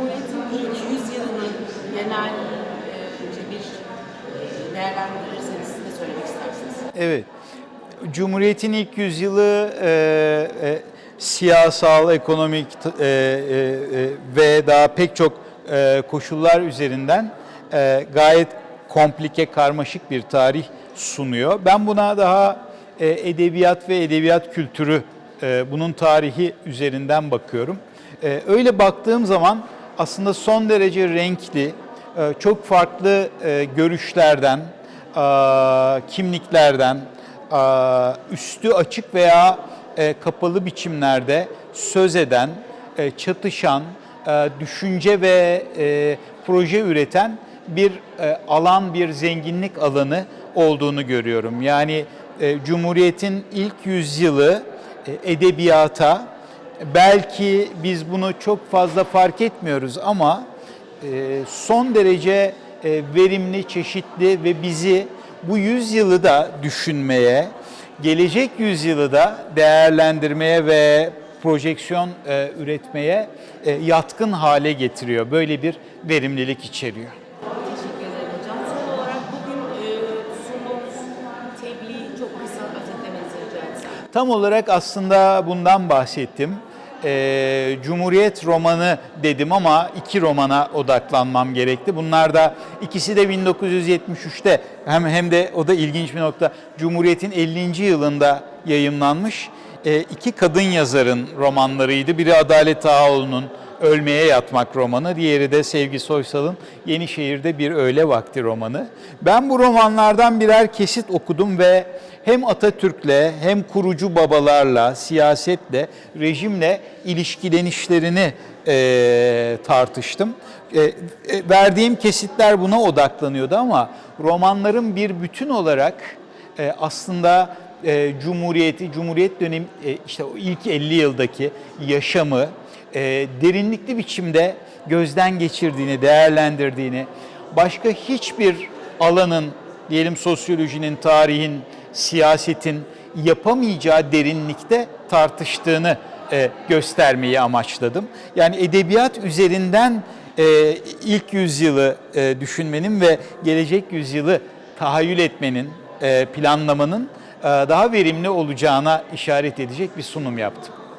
Cumhuriyet'in ilk 100 yılını genel e, bir e, değerlendirirseniz ne söylemek istersiniz? Evet. Cumhuriyet'in ilk yüzyılı e, e, siyasal, ekonomik e, e, e, ve daha pek çok e, koşullar üzerinden e, gayet komplike, karmaşık bir tarih sunuyor. Ben buna daha e, edebiyat ve edebiyat kültürü, e, bunun tarihi üzerinden bakıyorum. E, öyle baktığım zaman aslında son derece renkli, e, çok farklı e, görüşlerden, e, kimliklerden, üstü açık veya kapalı biçimlerde söz eden, çatışan, düşünce ve proje üreten bir alan, bir zenginlik alanı olduğunu görüyorum. Yani Cumhuriyet'in ilk yüzyılı edebiyata, belki biz bunu çok fazla fark etmiyoruz ama e, son derece e, verimli, çeşitli ve bizi bu yüzyılı da düşünmeye, gelecek yüzyılı da değerlendirmeye ve projeksiyon e, üretmeye yatkın hale getiriyor. Böyle bir verimlilik içeriyor. Teşekkür ederim hocam. Son olarak bugün sunduğunuz tebliği çok kısa özetlemenizi rica etsem. Tam olarak aslında bundan bahsettim. Ee, Cumhuriyet romanı dedim ama iki romana odaklanmam gerekti. Bunlar da ikisi de 1973'te hem hem de o da ilginç bir nokta. Cumhuriyet'in 50. yılında yayımlanmış e, iki kadın yazarın romanlarıydı. Biri Adalet Ağaoğlu'nun Ölmeye Yatmak romanı, diğeri de Sevgi Soysal'ın Yenişehir'de Bir Öğle Vakti romanı. Ben bu romanlardan birer kesit okudum ve hem Atatürk'le hem kurucu babalarla, siyasetle, rejimle ilişkilenişlerini e, tartıştım. E, e, verdiğim kesitler buna odaklanıyordu ama romanların bir bütün olarak e, aslında e, Cumhuriyeti, Cumhuriyet dönemi e, işte o ilk 50 yıldaki yaşamı e, derinlikli biçimde gözden geçirdiğini, değerlendirdiğini, başka hiçbir alanın, diyelim sosyolojinin, tarihin, siyasetin yapamayacağı derinlikte tartıştığını e, göstermeyi amaçladım. Yani edebiyat üzerinden e, ilk yüzyılı e, düşünmenin ve gelecek yüzyılı tahayyül etmenin, e, planlamanın e, daha verimli olacağına işaret edecek bir sunum yaptım.